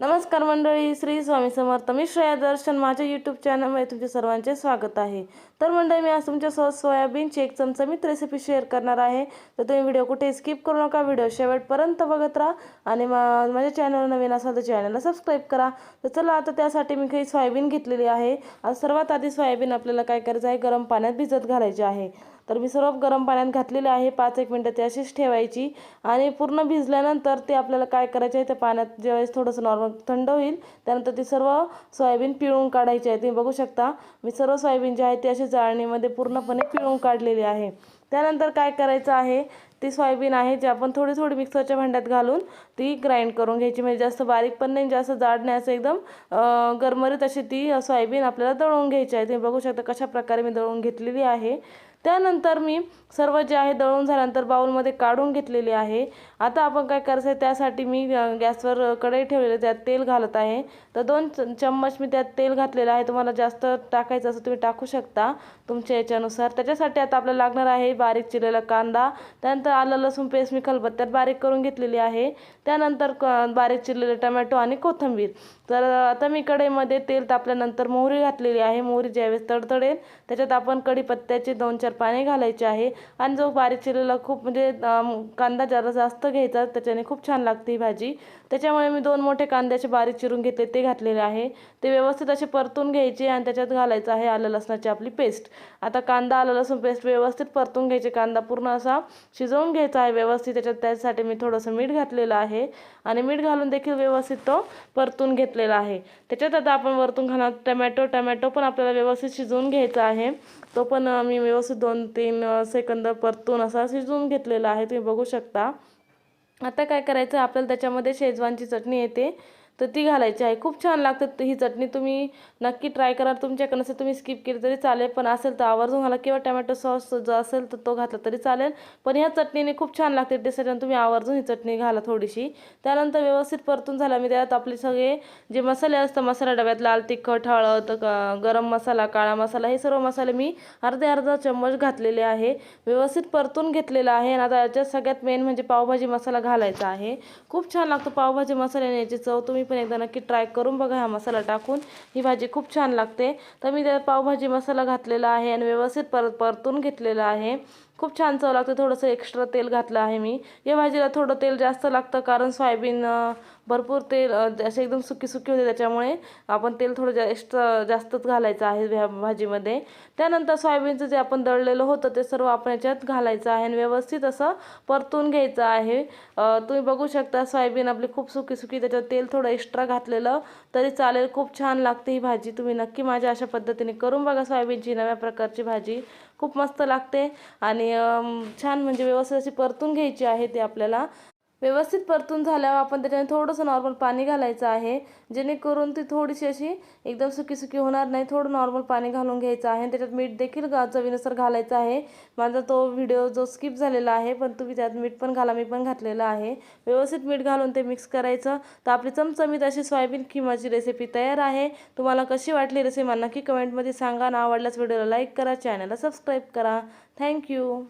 नमस्कार मंडळी श्री स्वामी समर्थ. मी श्रेया दर्शन. माझ्या यूट्यूब चॅनलमध्ये तुमचे सर्वांचे स्वागत आहे. तर मंडळी मी आज तुमच्यासोबत सोयाबीनची एक चमचमीत रेसिपी शेअर करणार आहे. तर तुम्ही व्हिडिओ कुठे स्किप करू नका. व्हिडिओ शेवटपर्यंत बघत राहा. आणि मा माझ्या चॅनल नवीन असाल तर चॅनलला सबस्क्राईब करा. तर चला आता त्यासाठी मी काही सोयाबीन घेतलेली आहे. आज सर्वात आधी सोयाबीन आपल्याला काय करायचं आहे? गरम पाण्यात भिजत घालायचे आहे. तर मी सर्व गरम पाण्यात घातलेले आहे. पाच एक मिनटं ती अशीच ठेवायची. आणि पूर्ण भिजल्यानंतर ते आपल्याला काय करायचे आहे त्या पाण्यात ज्यावेळेस थोडंसं नॉर्मल थंड होईल त्यानंतर ती सर्व सोयाबीन पिळून काढायची आहे. तुम्ही बघू शकता मी सर्व सोयाबीन जे आहे ते अशी जाळणीमध्ये पूर्णपणे पिळून काढलेली आहे. त्यानंतर काय करायचं आहे ती सोयाबीन आहे जी आपण थोडी थोडी मिक्सरच्या भांड्यात घालून ती ग्राइंड करून घ्यायची. म्हणजे जास्त बारीक पण नाही जास्त जाड नाही असं एकदम गरमरीत अशी ती सोयाबीन आपल्याला दळून घ्यायची आहे. तुम्ही बघू शकता कशा प्रकारे मी दळून घेतलेली आहे. त्यानंतर मी सर्व जे आहे दळून झाल्यानंतर बाऊलमध्ये काढून घेतलेली आहे. आता आपण काय करायचं आहे त्यासाठी मी गॅसवर कढई ठेवलेले त्यात तेल घालत आहे. तर दोन च- चम्मच मी त्यात तेल घातलेलं आहे. तुम्हाला जास्त टाकायचं असं तुम्ही टाकू शकता तुमच्या याच्यानुसार. त्याच्यासाठी आता आपल्याला लागणार आहे बारीक चिरलेला कांदा. त्यानंतर आलं लसूण पेस्ट मी खलबत्त्यात बारीक करून घेतलेली आहे. त्यानंतर क बारीक चिरलेले टमॅटो आणि कोथिंबीर. तर आता मी कढईमध्ये तेल तापल्यानंतर मोहरी घातलेली आहे. मोहरी ज्यावेळेस तडतडेल त्याच्यात आपण कढीपत्त्याचे दोन चार पाने घालायचे आहे. आणि जो बारीक चिरलेला खूप म्हणजे कांदा जरा जास्त घ्यायचा त्याच्याने खूप छान लागते ही भाजी. त्याच्यामुळे मी दोन मोठे कांद्याचे बारीक चिरून घेतले ते घातलेले आहे. ते व्यवस्थित असे परतून घ्यायचे आणि त्याच्यात घालायचं आहे आलं लसणाची आपली पेस्ट. आता कांदा आलं लसूण पेस्ट व्यवस्थित परतून घ्यायचे. कांदा पूर्ण असा शिजवून घ्यायचा आहे व्यवस्थित त्याच्यात त्यासाठी मी थोडंसं मीठ घातलेलं आहे. आणि मीठ घालून देखील व्यवस्थित तो परतून घेतलेला आहे. त्याच्यात आता आपण वरतून घालणार टमॅटो टमॅटो पण आपल्याला व्यवस्थित शिजवून घ्यायचा आहे. तो पण मी व्यवस्थित दोन तीन सेकंद परतून असा शिजवून घेतलेला आहे तुम्ही बघू शकता. आता काय करायचं आपल्याला त्याच्यामध्ये शेजवानची चटणी येते. तर ती घालायची आहे. खूप छान लागते ही चटणी. तुम्ही नक्की ट्राय करा. तुमच्याकडे नसेल तुम्ही स्किप केली तरी चालेल. पण असेल तर आवर्जून घाला किंवा टमॅटो सॉस जो असेल तर तो घातला तरी चालेल. पण ह्या चटणीने खूप छान लागते त्यासाठी तुम्ही आवर्जून ही चटणी घाला थोडीशी. त्यानंतर व्यवस्थित परतून झाला. मी त्यात आपले सगळे जे मसाले असतात मसाला डब्यात लाल तिखट हळद गरम मसाला काळा मसाला हे सर्व मसाले मी अर्धे अर्धा चम्मच घातलेले आहे. व्यवस्थित परतून घेतलेला आहे. आणि आता याच्यात सगळ्यात मेन म्हणजे पावभाजी मसाला घालायचा आहे. खूप छान लागतो पावभाजी मसाल्याने याची चव. तुम्ही पण एकदा नक्की ट्राय करून बघा हा मसाला टाकून. ही भाजी खूप छान लागते. तर मी त्यात पावभाजी मसाला घातलेला आहे आणि व्यवस्थित परत परतून घेतलेला आहे. खूप छान चव लागते. थोडंसं एक्स्ट्रा तेल घातलं आहे मी. या भाजीला थोडं तेल जास्त लागतं कारण सोयाबीन भरपूर तेल असे एकदम सुकी सुकी होते त्याच्यामुळे आपण तेल थोडं जा एक्स्ट्रा जास्तच घालायचं आहे ह्या भाजीमध्ये. त्यानंतर सोयाबीनचं जे आपण दळलेलं होतं ते सर्व आपण याच्यात घालायचं आहे आणि व्यवस्थित असं परतून घ्यायचं आहे. तुम्ही बघू शकता सोयाबीन आपली खूप सुकी सुकी त्याच्यात तेल थोडं एक्स्ट्रा घातलेलं तरी चालेल. खूप छान लागते ही भाजी. तुम्ही नक्की माझ्या अशा पद्धतीने करून बघा सोयाबीनची नव्या प्रकारची भाजी. खूप मस्त लागते आणि छान म्हणजे व्यवस्थित अशी परतून घ्यायची आहे ती आपल्याला. व्यवस्थित परतून झाल्यावर आपण त्याच्याने थोडंसं नॉर्मल पाणी घालायचं आहे. जेणेकरून ती थोडीशी अशी एकदम सुकी सुकी होणार नाही. थोडं नॉर्मल पाणी घालून घ्यायचं आहे. आणि त्याच्यात मीठ देखील गा चवीनुसार घालायचं आहे. माझा तो व्हिडिओ जो स्किप झालेला आहे पण तुम्ही त्यात मीठ पण घाला मी पण घातलेलं आहे. व्यवस्थित मीठ घालून ते मिक्स करायचं. तर आपली चमचमीत अशी सोयाबीन किमाची रेसिपी तयार आहे. तुम्हाला कशी वाटली रेसिपी मला नक्की कमेंटमध्ये सांगा. ना आवडल्यास व्हिडिओला लाईक करा. चॅनलला सबस्क्राईब करा. थँक्यू